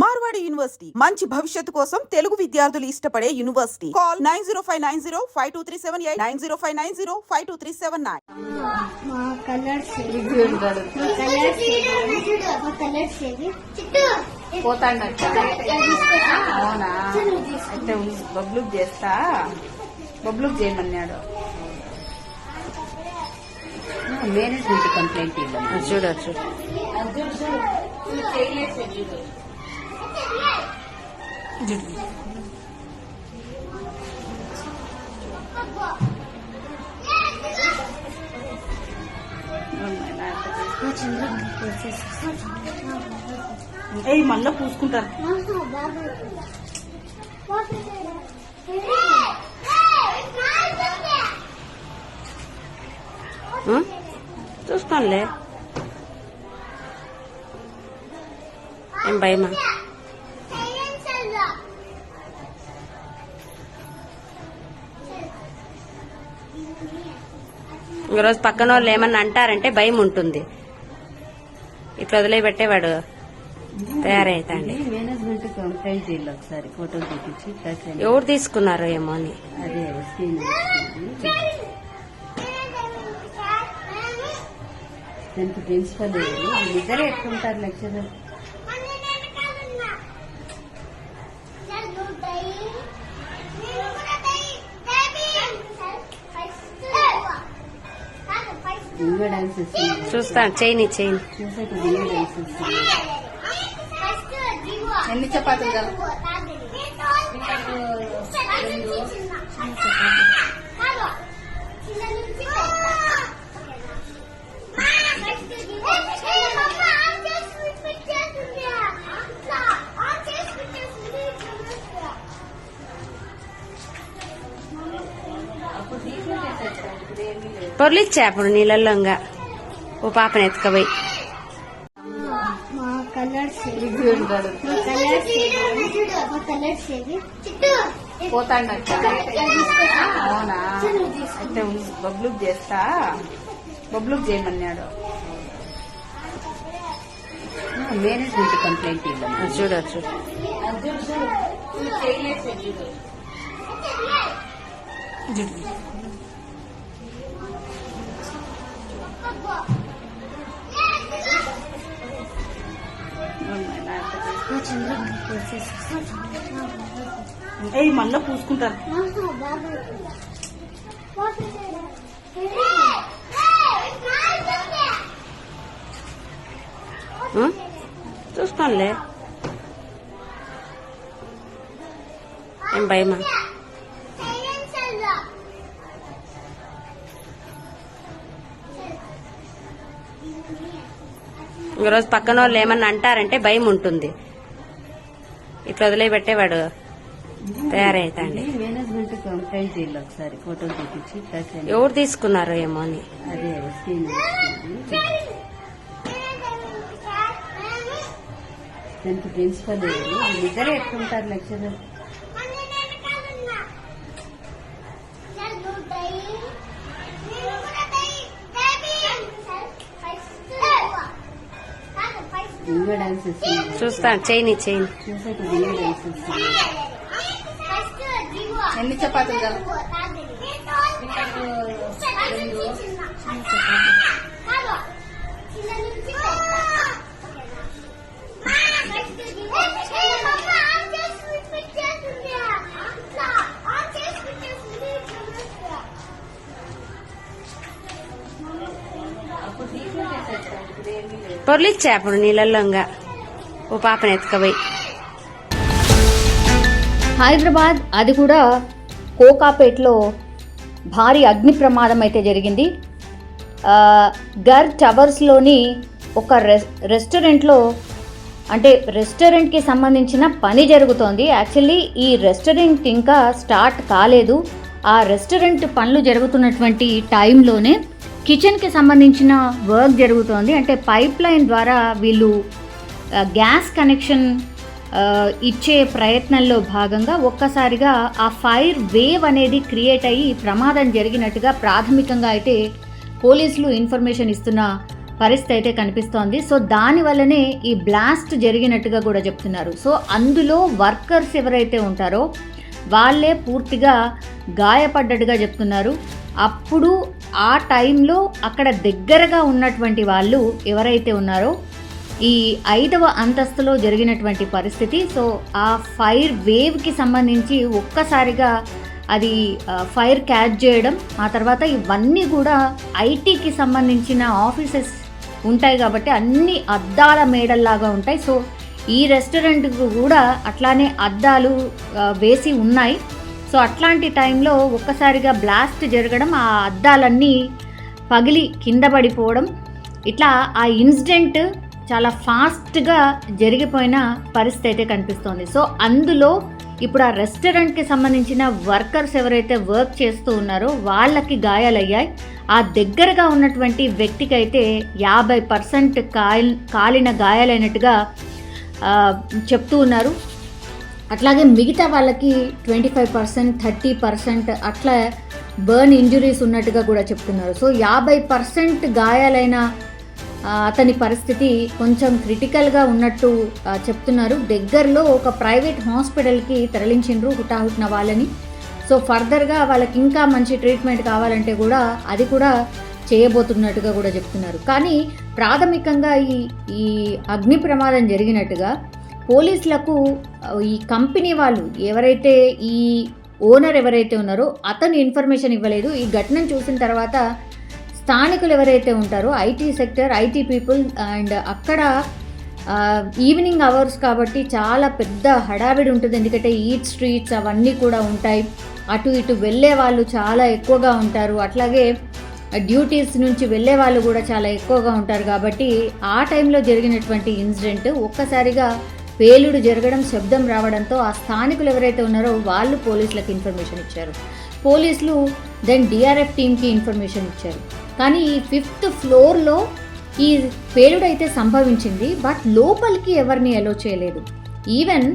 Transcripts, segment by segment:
Marwadi university మంచి భవిష్యత్తు కోసం తెలుగు విద్యార్థులు ఇష్టపడే university. Call nine zero five nine zero five two three seven eight nine zero five nine zero five two three seven nine. అయితే బబ్లుక్ చేస్తా. బబ్లుక్ చేయమన్నాడు. మేనేజ్మెంట్ కంప్లైంట్ ఇవ్వాలి చూడొచ్చు మా చంద్రబాబు కోర్సెస్ ఏ మళ్ళా పూసుకుంటారు బాబు ఏం భయమా? ఈరోజు పక్కన వాళ్ళు ఏమన్నా అంటారంటే భయం ఉంటుంది. ఇట్లా వదిలేపెట్టేవాడు తయారైతాండి. ఎవరు తీసుకున్నారో ఏమో అని. ప్రిన్సిపల్ ఇద్దరే ఎట్లుంటారు లెక్చరర్ చూస్తాను చేయని చేయని ఎన్ని చపాతీలు. కావాలి? పొర్లిచ్చా అప్పుడు నీళ్ళల్లో ఇంకా ఓ పాపని ఎత్తుకపోయి. అయితే బబ్లుక్ చేస్తా. బబ్లుక్ చేయమన్నాడు. మేనేజ్మెంట్ కంప్లైంట్ ఇవ్వాలి చూడొచ్చు మా ఏ మళ్ళా పూసుకుంటారు? చూసుకోనులే ఏం భయమా? ఈరోజు పక్కన వాళ్ళు ఏమన్నా అంటారంటే భయం ఉంటుంది. ఇట్లా వదిలేపెట్టేవాడు తయారైతాండి. మేనేజ్మెంట్ కంప్లైంట్ చేయాలి ఒకసారి ఫోటో తెప్పించి ప్లస్ అని. ఎవరు తీసుకున్నారో ఏమో అని. అదే దానికి ప్రిన్సిపల్ ఇద్దరే ఎట్లుంటారు లెక్చరర్ చూస్తాను. చేయని చేయని ఎన్ని చపాతీలు కావాలి? పొర్లిచ్చా నీళ్ళల్లో ఇంకా ఓ పాపని ఎత్తుకపోయి. హైదరాబాద్ అది కూడా కోకాపేట్లో భారీ అగ్ని ప్రమాదం అయితే జరిగింది. గర్ టవర్స్లోని ఒక రెస్ రెస్టారెంట్లో అంటే రెస్టారెంట్కి సంబంధించిన పని జరుగుతోంది. యాక్చువల్లీ ఈ రెస్టారెంట్ ఇంకా స్టార్ట్ కాలేదు. ఆ రెస్టారెంట్ పనులు జరుగుతున్నటువంటి టైంలోనే కిచెన్కి సంబంధించిన వర్క్ జరుగుతోంది. అంటే పైప్ లైన్ ద్వారా వీళ్ళు గ్యాస్ కనెక్షన్ ఇచ్చే ప్రయత్నంలో భాగంగా ఒక్కసారిగా ఆ ఫైర్ వేవ్ అనేది క్రియేట్ అయ్యి ప్రమాదం జరిగినట్టుగా ప్రాథమికంగా అయితే పోలీసులు ఇన్ఫర్మేషన్ ఇస్తున్న పరిస్థితి అయితే కనిపిస్తోంది. సో దానివల్లనే ఈ బ్లాస్ట్ జరిగినట్టుగా కూడా చెప్తున్నారు. సో అందులో వర్కర్స్ ఎవరైతే ఉంటారో వాళ్ళే పూర్తిగా గాయపడ్డట్టుగా చెప్తున్నారు. అప్పుడు ఆ టైంలో అక్కడ దగ్గరగా ఉన్నటువంటి వాళ్ళు ఎవరైతే ఉన్నారో ఈ ఐదవ అంతస్తులో జరిగినటువంటి పరిస్థితి. సో ఆ ఫైర్ వేవ్కి సంబంధించి ఒక్కసారిగా అది ఫైర్ క్యాచ్ చేయడం ఆ తర్వాత ఇవన్నీ కూడా ఐటీకి సంబంధించిన ఆఫీసెస్ ఉంటాయి కాబట్టి అన్ని అద్దాల మేడల్లాగా ఉంటాయి. సో ఈ రెస్టారెంట్కు కూడా అట్లానే అద్దాలు వేసి ఉన్నాయి. సో అట్లాంటి టైంలో ఒక్కసారిగా బ్లాస్ట్ జరగడం ఆ అద్దాలన్నీ పగిలి కింద పడిపోవడం ఇట్లా ఆ ఇన్సిడెంట్ చాలా ఫాస్ట్గా జరిగిపోయిన పరిస్థితి అయితే కనిపిస్తోంది. సో అందులో ఇప్పుడు ఆ రెస్టారెంట్కి సంబంధించిన వర్కర్స్ ఎవరైతే వర్క్ చేస్తూ ఉన్నారో వాళ్ళకి గాయాలయ్యాయి. ఆ దగ్గరగా ఉన్నటువంటి వ్యక్తికి అయితే యాభై పర్సెంట్ కాల్ కాలిన గాయాలైనట్టుగా చెప్తూ ఉన్నారు. అట్లాగే మిగతా వాళ్ళకి twenty five percent thirty percent అట్లా బర్న్ ఇంజురీస్ ఉన్నట్టుగా కూడా చెప్తున్నారు. సో యాభై పర్సెంట్ గాయాలైన అతని పరిస్థితి కొంచెం క్రిటికల్గా ఉన్నట్టు చెప్తున్నారు. దగ్గరలో ఒక ప్రైవేట్ హాస్పిటల్కి తరలించిండ్రు హుటాహుట్న వాళ్ళని. సో ఫర్దర్గా వాళ్ళకి ఇంకా మంచి ట్రీట్మెంట్ కావాలంటే కూడా అది కూడా చేయబోతున్నట్టుగా కూడా చెప్తున్నారు. కానీ ప్రాథమికంగా ఈ ఈ అగ్ని ప్రమాదం జరిగినట్టుగా పోలీసులకు ఈ కంపెనీ వాళ్ళు ఎవరైతే ఈ ఓనర్ ఎవరైతే ఉన్నారో అతను ఇన్ఫర్మేషన్ ఇవ్వలేదు. ఈ ఘటనను చూసిన తర్వాత స్థానికులు ఎవరైతే ఉంటారో IT sector IT people and అక్కడ ఈవినింగ్ అవర్స్ కాబట్టి చాలా పెద్ద హడావిడి ఉంటుంది. ఎందుకంటే ఈట్ స్ట్రీట్స్ అవన్నీ కూడా ఉంటాయి. అటు ఇటు వెళ్ళే వాళ్ళు చాలా ఎక్కువగా ఉంటారు. అట్లాగే డ్యూటీస్ నుంచి వెళ్ళే వాళ్ళు కూడా చాలా ఎక్కువగా ఉంటారు. కాబట్టి ఆ టైంలో జరిగినటువంటి ఇన్సిడెంట్ ఒక్కసారిగా పేలుడు జరగడం శబ్దం రావడంతో ఆ స్థానికులు ఎవరైతే ఉన్నారో వాళ్ళు పోలీసులకు ఇన్ఫర్మేషన్ ఇచ్చారు. పోలీసులు దెన్ డిఆర్ఎఫ్ టీమ్కి ఇన్ఫర్మేషన్ ఇచ్చారు. కానీ ఈ ఫిఫ్త్ ఫ్లోర్లో ఈ పేలుడైతే అయితే సంభవించింది బట్ లోపలికి ఎవరిని అలో చేయలేదు. ఈవెన్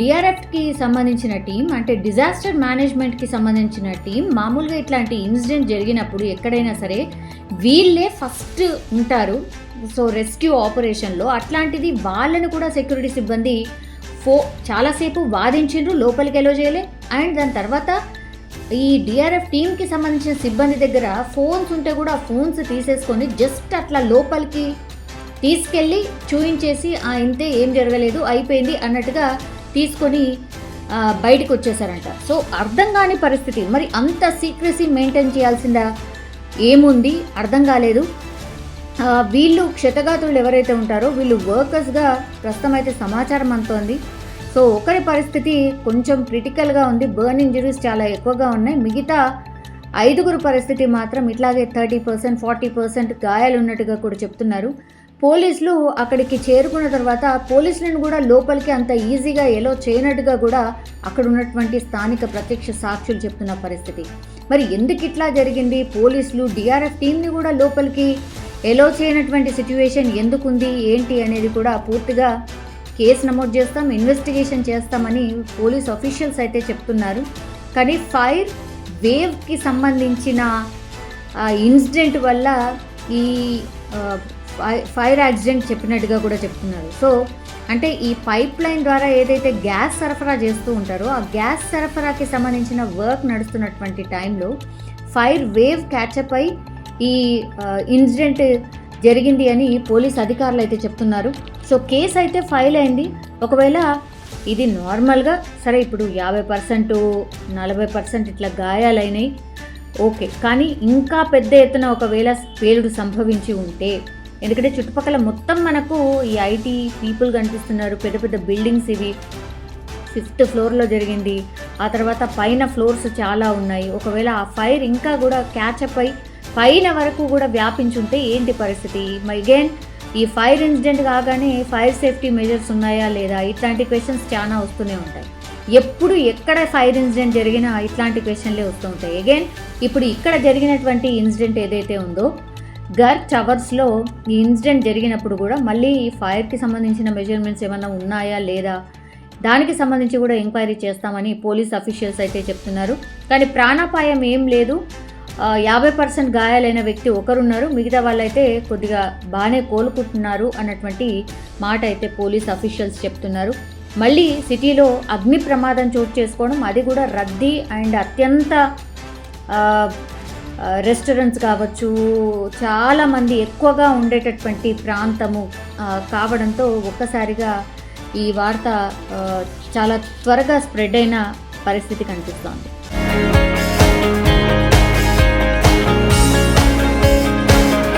డిఆర్ఎఫ్కి సంబంధించిన టీం అంటే డిజాస్టర్ మేనేజ్మెంట్కి సంబంధించిన టీం మామూలుగా ఇట్లాంటి ఇన్సిడెంట్ జరిగినప్పుడు ఎక్కడైనా సరే వీళ్ళే ఫస్ట్ ఉంటారు. సో రెస్క్యూ ఆపరేషన్లో అట్లాంటిది వాళ్ళని కూడా సెక్యూరిటీ సిబ్బంది ఫో చాలాసేపు వాదించిండ్రు లోపలికి ఎలో చేయలే. అండ్ దాని తర్వాత ఈ డిఆర్ఎఫ్ టీంకి సంబంధించిన సిబ్బంది దగ్గర ఫోన్స్ ఉంటే కూడా ఫోన్స్ తీసేసుకొని జస్ట్ అట్లా లోపలికి తీసుకెళ్ళి చూయించేసి ఆ ఇంతే ఏం జరగలేదు అయిపోయింది అన్నట్టుగా తీసుకొని బయటకు బయటికి వచ్చేసారంట సో అర్థం కాని పరిస్థితి. మరి అంత సీక్రసీ మెయింటైన్ చేయాల్సిందా? ఏముంది? అర్థం కాలేదు. వీళ్ళు క్షతగాతులు ఎవరైతే ఉంటారో వీళ్ళు వర్కర్స్గా ప్రస్తుతం అయితే సమాచారం అంతోంది సో ఒకరి పరిస్థితి కొంచెం క్రిటికల్గా ఉంది. బర్న్ ఇంజరీస్ చాలా ఎక్కువగా ఉన్నాయి. మిగతా ఐదుగురు పరిస్థితి మాత్రం ఇట్లాగే థర్టీ పర్సెంట్ ఫార్టీ పర్సెంట్ గాయాలు ఉన్నట్టుగా కూడా చెప్తున్నారు. పోలీసులు అక్కడికి చేరుకున్న తర్వాత పోలీసులను కూడా లోపలికి అంత ఈజీగా ఎలో చేయనట్టుగా కూడా అక్కడ ఉన్నటువంటి స్థానిక ప్రత్యక్ష సాక్షులు చెప్తున్న పరిస్థితి. మరి ఎందుకు ఇట్లా జరిగింది? పోలీసులు డిఆర్ఎఫ్ టీంని కూడా లోపలికి ఎలో చేయనటువంటి సిచ్యువేషన్ ఎందుకుంది? ఏంటి అనేది కూడా పూర్తిగా కేసు నమోదు చేస్తాం ఇన్వెస్టిగేషన్ చేస్తామని పోలీస్ అఫీషియల్స్ అయితే చెప్తున్నారు. కానీ ఫైర్ వేవ్కి సంబంధించిన ఇన్సిడెంట్ వల్ల ఈ ఫైర్ యాక్సిడెంట్ చెప్పినట్టుగా కూడా చెప్తున్నారు. సో అంటే ఈ పైప్ లైన్ ద్వారా ఏదైతే గ్యాస్ సరఫరా చేస్తూ ఉంటారో ఆ గ్యాస్ సరఫరాకి సంబంధించిన వర్క్ నడుస్తున్నటువంటి టైంలో ఫైర్ వేవ్ క్యాచప్ అయి ఈ ఇన్సిడెంట్ జరిగింది అని పోలీస్ అధికారులు అయితే చెప్తున్నారు. సో కేసు అయితే ఫైల్ అయింది. ఒకవేళ ఇది నార్మల్గా సరే ఇప్పుడు యాభై పర్సెంట్ నలభై పర్సెంట్ ఇట్లా గాయాలైనాయి ఓకే. కానీ ఇంకా పెద్ద ఎత్తున ఒకవేళ పేలుడు సంభవించి ఉంటే ఎందుకంటే చుట్టుపక్కల మొత్తం మనకు ఈ ఐటీ పీపుల్ కనిపిస్తున్నారు. పెద్ద పెద్ద బిల్డింగ్స్ ఇవి. ఫిఫ్త్ ఫ్లోర్లో జరిగింది. ఆ తర్వాత పైన ఫ్లోర్స్ చాలా ఉన్నాయి. ఒకవేళ ఆ ఫైర్ ఇంకా కూడా క్యాచప్ అయి పైన వరకు కూడా వ్యాపించుంటే ఏంటి పరిస్థితి? అగైన్ ఈ ఫైర్ ఇన్సిడెంట్ కాగానే ఫైర్ సేఫ్టీ మెజర్స్ ఉన్నాయా లేదా? ఇట్లాంటి క్వశ్చన్స్ చాలా వస్తూనే ఉంటాయి. ఎప్పుడు ఎక్కడ ఫైర్ ఇన్సిడెంట్ జరిగినా ఇట్లాంటి క్వశ్చన్లే వస్తూ ఉంటాయి. అగైన్ ఇప్పుడు ఇక్కడ జరిగినటువంటి ఇన్సిడెంట్ ఏదైతే ఉందో గర్ టవర్స్లో ఈ ఇన్సిడెంట్ జరిగినప్పుడు కూడా మళ్ళీ ఈ ఫైర్కి సంబంధించిన మెజర్మెంట్స్ ఏమైనా ఉన్నాయా లేదా? దానికి సంబంధించి కూడా ఎంక్వైరీ చేస్తామని పోలీస్ అఫీషియల్స్ అయితే చెప్తున్నారు. కానీ ప్రాణాపాయం ఏం లేదు. యాభై పర్సెంట్ గాయాలైన వ్యక్తి ఒకరున్నారు. మిగతా వాళ్ళైతే కొద్దిగా బాగానే కోలుకుంటున్నారు అన్నటువంటి మాట అయితే పోలీస్ అఫీషియల్స్ చెప్తున్నారు. మళ్ళీ సిటీలో అగ్ని ప్రమాదం చోటు చేసుకోవడం అది కూడా రద్దీ అండ్ అత్యంత రెస్టారెంట్స్ కావచ్చు చాలామంది ఎక్కువగా ఉండేటటువంటి ప్రాంతము కావడంతో ఒక్కసారిగా ఈ వార్త చాలా త్వరగా స్ప్రెడ్ అయిన పరిస్థితి కనిపిస్తోంది.